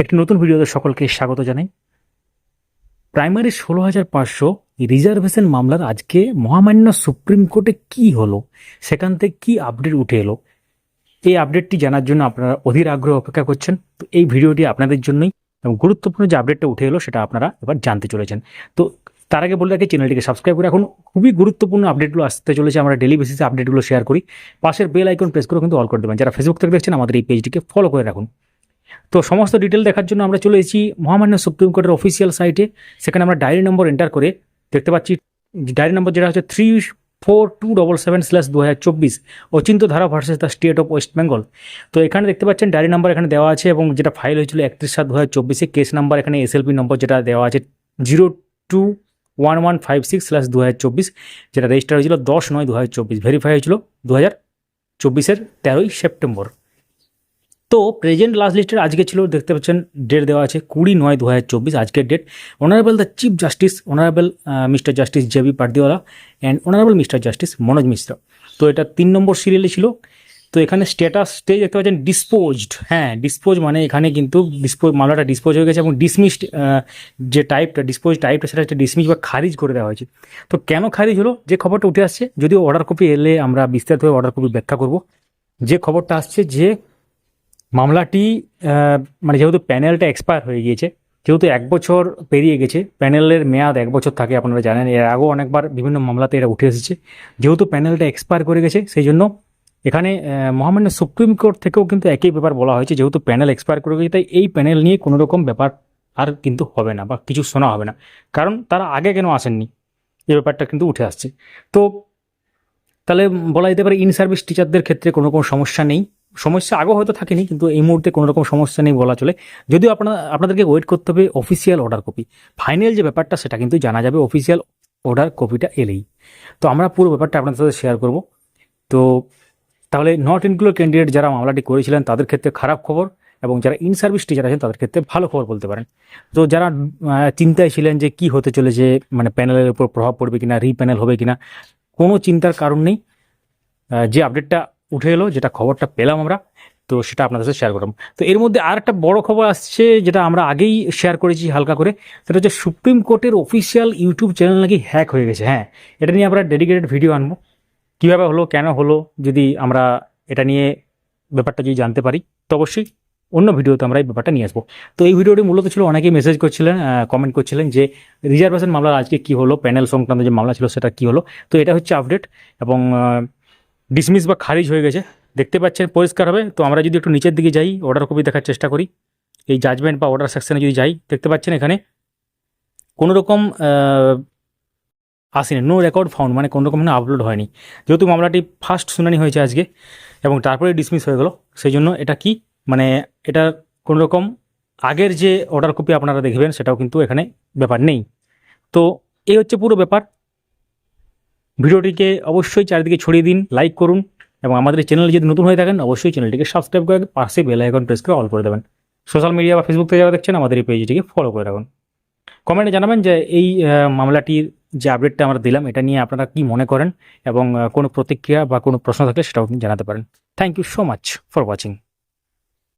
একটি নতুন ভিডিওতে সকলকে স্বাগত জানাই। প্রাইমারি ষোলো হাজার পাঁচশো রিজার্ভেশন মামলার আজকে মহামান্য সুপ্রিম কোর্টে কি হলো? সেখান থেকে কি আপডেট উঠে এলো? এই আপডেটটি জানার জন্য আপনারা অধীর আগ্রহ অপেক্ষা করছেন। তো এই ভিডিওটি আপনাদের জন্যই এবং গুরুত্বপূর্ণ যে আপডেটটা উঠে এলো সেটা আপনারা এবার জানতে চলেছেন। তো তার আগে বলে রাখি, চ্যানেলটিকে সাবস্ক্রাইব করে এখন খুবই গুরুত্বপূর্ণ আপডেটগুলো আসতে চলেছে। আমরা ডেলি বেসিসে আপডেটগুলো শেয়ার করি। পাশের বেল আইকন প্রেস করে কিন্তু অল করে দেবেন। যারা ফেসবুক থেকে দেখছেন, আমাদের এই পেজটিকে ফলো করে রাখুন। তো সমস্ত ডিটেল দেখার জন্য আমরা চলে এসেছি মহামান্য সুপ্রিম কোর্টের অফিসিয়াল সাইটে সেখানে আমরা ডায়েরি নম্বর এন্টার করে দেখতে পাচ্ছি ডায়েরি নম্বর যেটা হচ্ছে three four two double seven slash দু হাজার চব্বিশ Achinta Dhara versus the state of West Bengal তো এখানে দেখতে পাচ্ছেন ডায়েরি নাম্বার এখানে দেওয়া আছে এবং যেটা ফাইল হয়েছিল একত্রিশ সাত দু হাজার চব্বিশে কেস নাম্বার এখানে এসএলপি নম্বর যেটা দেওয়া আছে zero two one one five six slash দু হাজার চব্বিশ যেটা রেজিস্টার হয়েছিল দশ নয় দু হাজার চব্বিশ ভেরিফাই হয়েছিল দু হাজার চব্বিশের তেরোই সেপ্টেম্বর। তো প্রেজেন্ট লাস্ট লিস্টের আজকে ছিল, দেখতে পাচ্ছেন ডেট দেওয়া আছে কুড়ি নয় দু হাজার চব্বিশ, আজকের date honourable the chief justice honourable mister justice J B Pardiwala and honourable mister justice Manoj Mishra তো এটা তিন নম্বর সিরিয়ালে ছিল। তো এখানে স্ট্যাটাস স্টেজ দেখতে পাচ্ছেন ডিসপোজড হ্যাঁ ডিসপোজ মানে এখানে কিন্তু ডিসপোজ মামলাটা ডিসপোজ হয়ে গেছে এবং ডিসমিসড যে টাইপটা ডিসপোজ টাইপটা সেটা হচ্ছে ডিসমিস বা খারিজ করে দেওয়া হয়েছে। তো কেন খারিজ হলো? যে খবরটা উঠে আসছে, যদিও অর্ডার কপি এলে আমরা বিস্তারিতভাবে অর্ডার কপি ব্যাখ্যা করব। যে খবরটা আসছে যে মামলাটি মানে যেহেতু প্যানেলটা এক্সপায়ার হয়ে গিয়েছে, যেহেতু এক বছর পেরিয়ে গেছে, প্যানেলের মেয়াদ এক বছর থাকে আপনারা জানেন, এর আগেও অনেকবার বিভিন্ন মামলাতে এটা উঠে এসেছে। যেহেতু প্যানেলটা এক্সপায়ার করে গেছে, সেই জন্য এখানে মহামান্য সুপ্রিম কোর্ট থেকেও কিন্তু একই ব্যাপার বলা হয়েছে, যেহেতু প্যানেল এক্সপায়ার করে গেছে, তাই এই প্যানেল নিয়ে কোনো রকম ব্যাপার আর কিন্তু হবে না বা কিছু শোনা হবে না। কারণ তারা আগে কেন আসেননি? এই ব্যাপারটা কিন্তু উঠে আসছে। তো তাহলে বলা যেতে পারে ইন সার্ভিস টিচারদের ক্ষেত্রে কোনো রকম সমস্যা নেই। সমস্যা আগেও হয়তো থাকেনি, কিন্তু এই মুহূর্তে কোনো রকম সমস্যা নেই বলা চলে। যদিও আপনার, আপনাদেরকে ওয়েট করতে হবে অফিসিয়াল অর্ডার কপি ফাইনাল যে ব্যাপারটা, সেটা কিন্তু জানা যাবে অফিসিয়াল অর্ডার কপিটা এলেই। তো আমরা পুরো ব্যাপারটা আপনাদের সাথে শেয়ার করব। তো তাহলে নট ইনক্লুড ক্যান্ডিডেট যারা মামলাটি করেছিলেন, তাদের ক্ষেত্রে খারাপ খবর এবং যারা ইন সার্ভিস টিচার আছেন, তাদের ক্ষেত্রে ভালো খবর বলতে পারেন। তো যারা চিন্তায় ছিলেন যে কি হতে চলেছে মানে প্যানেলের উপর প্রভাব পড়বে কিনা রিপ্যানেল হবে কিনা, কোনো চিন্তার কারণ নেই। যে আপডেটটা উঠে এলো, যেটা খবরটা পেলাম আমরা, তো সেটা আপনাদের সাথে শেয়ার করলাম। তো এর মধ্যে আর একটা বড় খবর আসছে, যেটা আমরা আগেই শেয়ার করেছি হালকা করে, সেটা হচ্ছে সুপ্রিম কোর্টের অফিসিয়াল ইউটিউব চ্যানেল নাকি হ্যাক হয়ে গেছে হ্যাঁ। এটা নিয়ে আমরা ডেডিকেটেড ভিডিও আনব। কীভাবে হলো, কেন হলো, যদি আমরা এটা নিয়ে ব্যাপারটা যদি জানতে পারি, তো অবশ্যই অন্য ভিডিওতে আমরা এই ব্যাপারটা নিয়ে আসব। তো এই ভিডিওটি মূলত ছিল, অনেকেই মেসেজ করছিলেন কমেন্ট করছিলেন যে রিজার্ভেশন মামলার আজকে কি হলো প্যানেল সংক্রান্ত যে মামলা ছিল, সেটা কি হলো? তো এটা হচ্ছে আপডেট এবং ডিসমিস বা খারিজ হয়ে গেছে। দেখতে পাচ্ছেন, পরিষ্কার হবে। তো আমরা যদি একটু নিচের দিকে যাই অর্ডার কপি দেখার চেষ্টা করি। এই জাজমেন্ট বা অর্ডার সেকশানে যদি যাই, দেখতে পাচ্ছেন এখানে কোনো রকম আসেনি। নো রেকর্ড ফাউন্ড মানে কোনো রকম আপলোড হয়নি। যেহেতু মামলাটি ফার্স্ট শুনানি হয়েছে আজকে এবং তারপরে ডিসমিস হয়ে গেল সেই জন্য এটা কি মানে এটা কোনো রকম আগের যে অর্ডার কপি আপনারা দেখবেন, সেটাও কিন্তু এখানে ব্যাপার নেই। তো এই হচ্ছে পুরো ব্যাপার। ভিডিওটিকে অবশ্যই চারিদিকে ছড়িয়ে দিন লাইক করুন এবং আমাদের চ্যানেলে যদি নতুন হয়ে থাকেন, অবশ্যই চ্যানেলটিকে সাবস্ক্রাইব করে পাশে বেল আইকন প্রেস করে অল করে দেবেন। সোশ্যাল মিডিয়া বা ফেসবুক থেকে যারা দেখছেন, আমাদের এই পেজটিকে ফলো করে রাখুন। কমেন্টে জানাবেন যে এই মামলাটির যে আপডেটটা আমরা দিলাম, এটা নিয়ে আপনারা কি মনে করেন এবং কোনো প্রতিক্রিয়া বা কোনো প্রশ্ন থাকলে সেটাও আপনি জানাতে পারেন। Thank you so much for watching